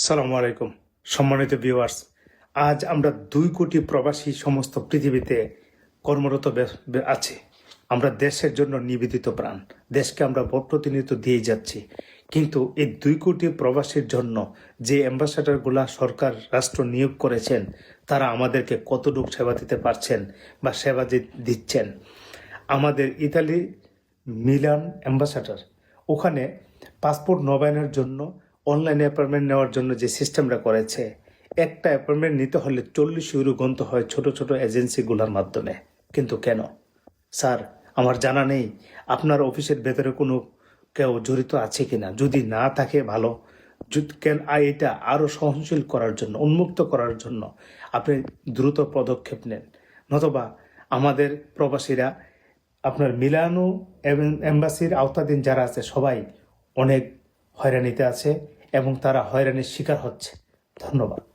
সালামু আলাইকুম। সম্মানিত ভিউয়ার্স আজ আমরা দুই কোটি প্রবাসী সমস্ত পৃথিবীতে কর্মরত বে- আমরা দেশের জন্য নিবেদিত প্রাণ। দেশকে আমরা প্রতিনিধিত্ব দিয়ে যাচ্ছি। কিন্তু এই দুই কোটি প্রবাসীর জন্য যে অ্যাম্বাসাডারগুলা সরকার, রাষ্ট্র নিয়োগ করেছেন, তারা আমাদেরকে কতটুকু সেবা দিতে পারছেন বা সেবা দিচ্ছেন? আমাদের ইতালি মিলান অ্যাম্বাসাডার, ওখানে পাসপোর্ট নবায়নের জন্য অনলাইনে অ্যাপয়েন্টমেন্ট নেওয়ার জন্য যে সিস্টেমটা করেছে, একটা অ্যাপয়েন্টমেন্ট নিতে হলে চল্লিশ ইউরো গন্ত হয় ছোট ছোট এজেন্সিগুলোর মাধ্যমে। কিন্তু কেন? স্যার, আমার জানা নেই, আপনার অফিসের ভেতরে কোনো কেউ জড়িত আছে কি না যদি না থাকে, ভালো। কেন? এটা আরও সহনশীল করার জন্য, উন্মুক্ত করার জন্য আপনি দ্রুত পদক্ষেপ নেন। নতবা আমাদের প্রবাসীরা, আপনার মিলানো এবং এম্বাসির আওতাধীন যারা আছে, সবাই অনেক হয়রানিতে আছে। এবং তারা হয়রানির শিকার হচ্ছে। ধন্যবাদ।